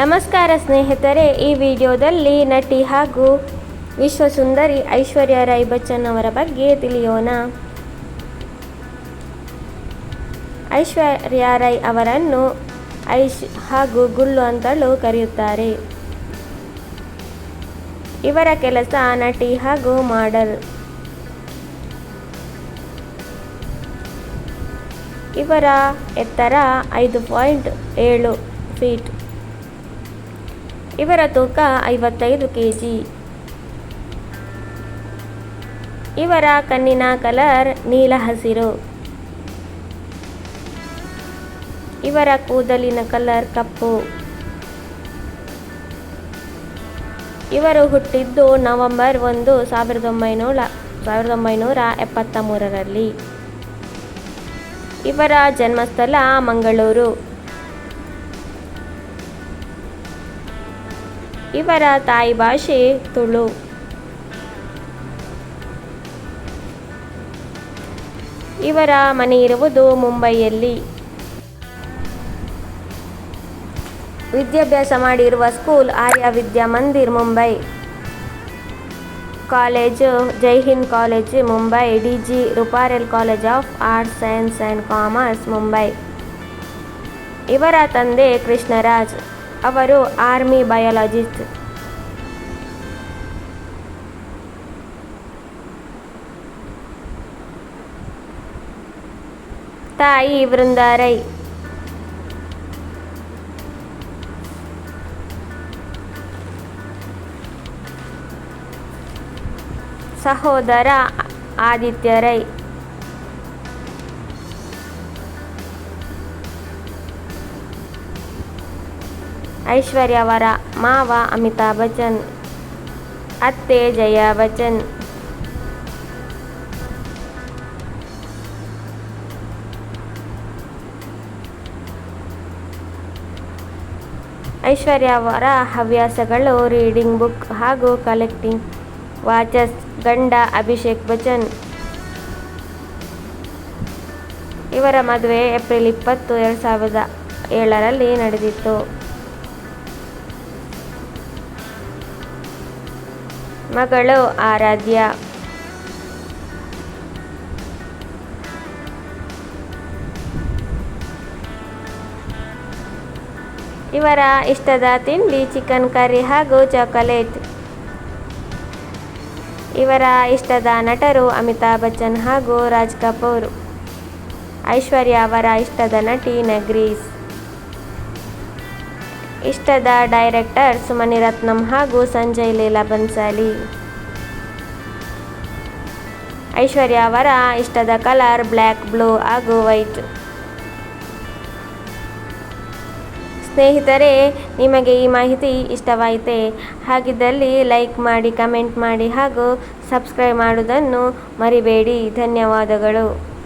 ನಮಸ್ಕಾರ ಸ್ನೇಹಿತರೆ, ಈ ವಿಡಿಯೋದಲ್ಲಿ ನಟಿ ಹಾಗೂ ವಿಶ್ವ ಸುಂದರಿ ಐಶ್ವರ್ಯ ರೈ ಬಚ್ಚನ್ ಅವರ ಬಗ್ಗೆ ತಿಳಿಯೋಣ. ಐಶ್ವರ್ಯ ರೈ ಅವರನ್ನು ಐಶ್ ಹಾಗೂ ಗುಲ್ಲು ಅಂತಲೂ ಕರೆಯುತ್ತಾರೆ. ಇವರ ಕೆಲಸ ನಟಿ ಹಾಗೂ ಮಾಡಲ್. ಇವರ ಎತ್ತರ ಐದು ಪಾಯಿಂಟ್ ಏಳು ಫೀಟ್. ಇವರ ತೂಕ ಐವತ್ತೈದು ಕೆ ಜಿ ಇವರ ಕಣ್ಣಿನ ಕಲರ್ ನೀಲ ಹಸಿರು. ಇವರ ಕೂದಲಿನ ಕಲರ್ ಕಪ್ಪು. ಇವರು ಹುಟ್ಟಿದ್ದು ನವೆಂಬರ್ ಒಂದು ಸಾವಿರದ ಒಂಬೈನೂರ ಸಾವಿರದ ಒಂಬೈನೂರ ಎಪ್ಪತ್ತ ಮೂರರಲ್ಲಿ. ಇವರ ಜನ್ಮಸ್ಥಳ ಮಂಗಳೂರು. ಇವರ ತಾಯಿ ಭಾಷೆ ತುಳು. ಇವರ ಮನೆ ಇರುವುದು ಮುಂಬೈಯಲ್ಲಿ. ವಿದ್ಯಾಭ್ಯಾಸ ಮಾಡಿರುವ school Arya Vidya Mandir, Mumbai. College, Jai Hind college, Mumbai. D G Ruparel college of arts, science and commerce, Mumbai. ಇವರ ತಂದೆ ಕೃಷ್ಣರಾಜ್. ಅವರು ಆರ್ಮಿ ಬಯಾಲಜಿಸ್ಟ್ ತಾಯಿ ವೃಂದಾರೈ ಸಹೋದರ ಆದಿತ್ಯ ರೈ ಐಶ್ವರ್ಯ ಅವರ ಮಾವ ಅಮಿತಾಬ್ ಬಚ್ಚನ್, ಅತ್ತೆ ಜಯ ಬಚ್ಚನ್. ಐಶ್ವರ್ಯ ಅವರ ಹವ್ಯಾಸಗಳು ರೀಡಿಂಗ್ ಬುಕ್ ಹಾಗೂ ಕಲೆಕ್ಟಿಂಗ್ ವಾಚಸ್ ಗಂಡ ಅಭಿಷೇಕ್ ಬಚ್ಚನ್. ಇವರ ಮದುವೆ ಏಪ್ರಿಲ್ ಇಪ್ಪತ್ತು, ಎರಡು ಸಾವಿರದ ಏಳರಲ್ಲಿ ನಡೆದಿತ್ತು. ಮಗಳು ಆರಾಧ್ಯ. ಇವರ ಇಷ್ಟದ ತಿಂಡಿ ಚಿಕನ್ ಕರಿ ಹಾಗೂ ಚಾಕೊಲೇಟ್ ಇವರ ಇಷ್ಟದ ನಟರು ಅಮಿತಾಬ್ ಬಚ್ಚನ್ ಹಾಗೂ ರಾಜ್ ಕಪೂರ್. ಐಶ್ವರ್ಯ ಅವರ ಇಷ್ಟದ ನಟಿ ನಗ್ರೀಸ್. ಇಷ್ಟದ ಡೈರೆಕ್ಟರ್ ಸುಮನಿರತ್ನಂ ಹಾಗೂ ಸಂಜಯ್ ಲೀಲಾ ಬನ್ಸಾಲಿ. ಐಶ್ವರ್ಯ ಅವರ ಇಷ್ಟದ ಕಲರ್ ಬ್ಲ್ಯಾಕ್, ಬ್ಲೂ ಹಾಗೂ ವೈಟ್. ಸ್ನೇಹಿತರೆ, ನಿಮಗೆ ಈ ಮಾಹಿತಿ ಇಷ್ಟವಾಯಿತೆ? ಹಾಗಿದ್ದಲ್ಲಿ ಲೈಕ್ ಮಾಡಿ, ಕಮೆಂಟ್ ಮಾಡಿ ಹಾಗೂ ಸಬ್ಸ್ಕ್ರೈಬ್ ಮಾಡುವುದನ್ನು ಮರಿಬೇಡಿ. ಧನ್ಯವಾದಗಳು.